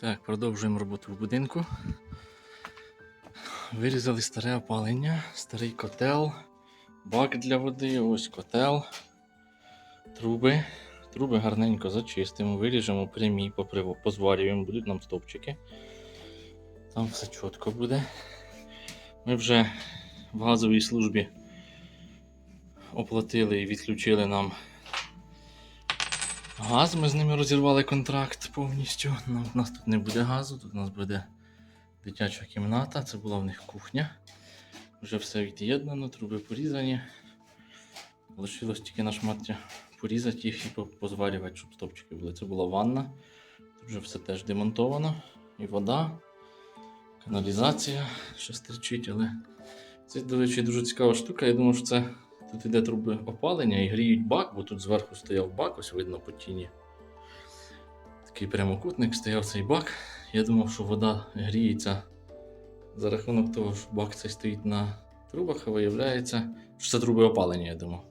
Так, продовжуємо роботу в будинку. Вирізали старе опалення, старий котел, бак для води, ось котел, труби. Труби гарненько зачистимо, виріжемо прямі, позварюємо, будуть нам стовпчики. Там все чітко буде. Ми вже в газовій службі оплатили і відключили нам Газ, ми з ними розірвали контракт повністю. Ну, у нас тут не буде газу, тут у нас буде дитяча кімната, це була в них кухня. Вже все від'єднано, труби порізані. Лишилось тільки на шмаття порізати їх і по- позварювати, щоб стопчики були. Це була ванна. Тут вже все теж демонтовано. І вода, каналізація ще стерчить, але це, до речі, дуже цікава штука. Я думав, що це Тут іде труби опалення і гріють бак, бо тут зверху стояв бак, ось видно по тіні. Такий прямокутник стояв цей бак. Я думав, що вода гріється за рахунок того, що бак цей стоїть на трубах, а виявляється, що це труби опалення, я думав.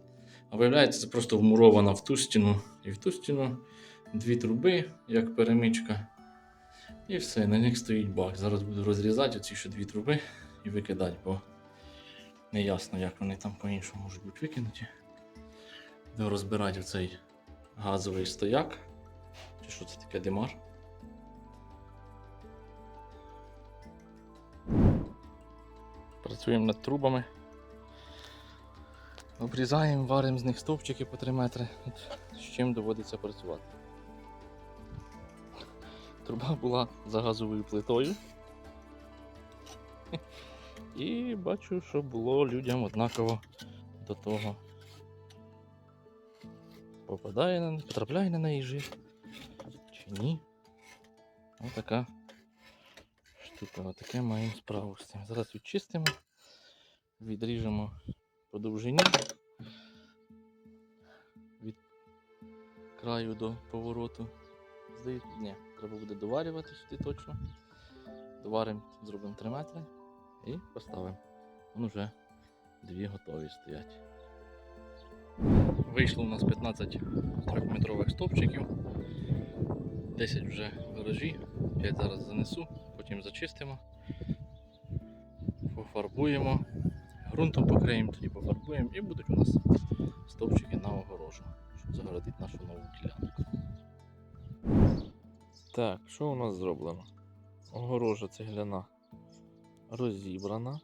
А виявляється, це просто вмуровано в ту стіну і в ту стіну дві труби, як перемичка. І все, на них стоїть бак. Зараз буду розрізати оці ще дві труби і викидати, бо не ясно, як вони там по-іншому можуть бути викинуті. Буду розбирати оцей газовий стояк. Чи що це таке димар? Працюємо над трубами. Обрізаємо, варимо з них стовпчики по 3 метри. З чим доводиться працювати. Труба була за газовою плитою. І бачу, що було людям однаково до того. Попадає на потрапляє на неї жир. Чи ні? Ось така штука, отаке маємо справу з цим. Зараз відчистимо, відріжемо по довжині від краю до повороту. Здається, ні, треба буде доварювати сюди точно. Доваримо, зробимо 3 метри і поставимо. Вон уже дві готові стоять. Вийшло у нас 15 трьохметрових стовпчиків. 10 вже в гаражі, 5 зараз занесу, потім зачистимо, пофарбуємо, ґрунтом покриємо, тоді пофарбуємо і будуть у нас стовпчики на огорожу, щоб загородити нашу нову ділянку. Так, що у нас зроблено? Огорожа цегляна розібрана.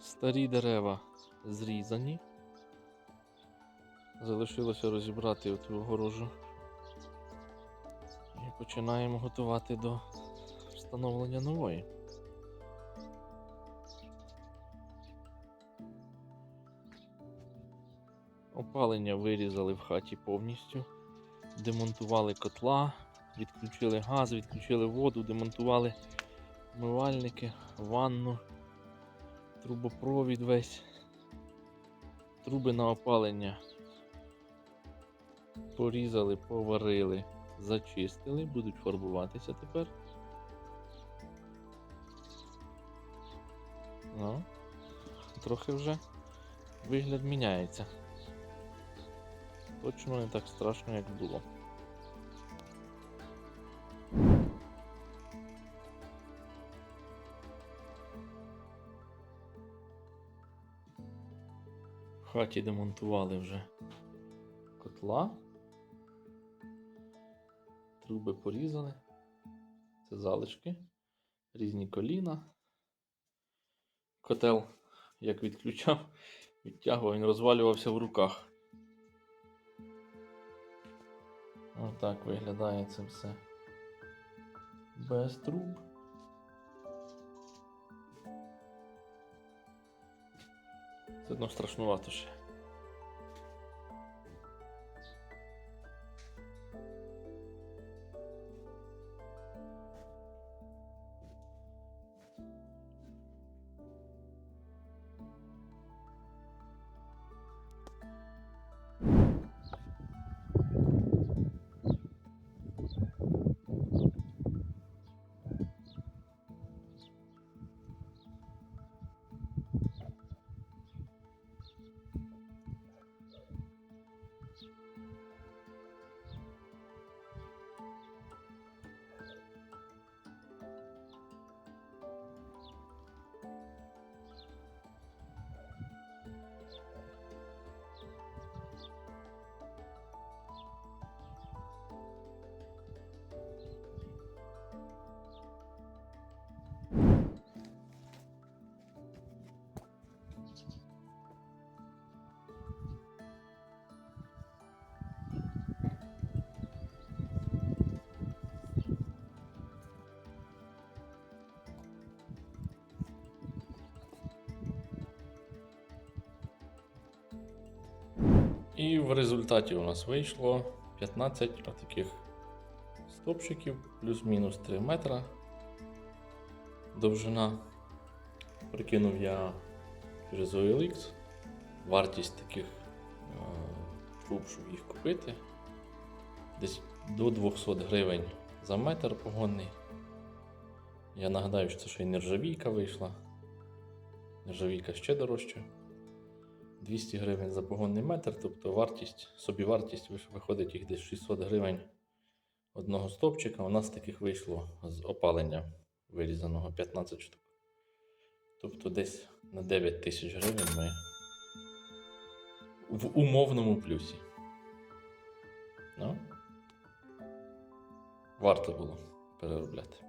Старі дерева зрізані. Залишилося розібрати оцю огорожу. І починаємо готувати до встановлення нової. Опалення вирізали в хаті повністю. Демонтували котла, відключили газ, відключили воду, демонтували умивальники, ванну, трубопровід весь. Труби на опалення порізали, поварили, зачистили, будуть фарбуватися тепер. Ну, трохи вже вигляд міняється. Точно не так страшно, як було. В хаті демонтували вже котла. Труби порізали. Це залишки, різні коліна. Котел, як відключав, відтягував, він розвалювався в руках. Отак виглядає це все. Без труб. Це одно страшнувато ще. І в результаті у нас вийшло 15 таких стопчиків, плюс-мінус 3 метра. Довжина. Прикинув я через OLX. Вартість таких е, труб, щоб їх купити. Десь до 200 гривень за метр погонний. Я нагадаю, що це ще й нержавійка вийшла. Нержавійка ще дорожча. 200 гривень за погонний метр, тобто вартість, собівартість виходить їх десь 600 гривень одного стовпчика. У нас таких вийшло з опалення вирізаного 15 штук. Тобто десь на 9 тисяч гривень ми в умовному плюсі. Ну, варто було переробляти.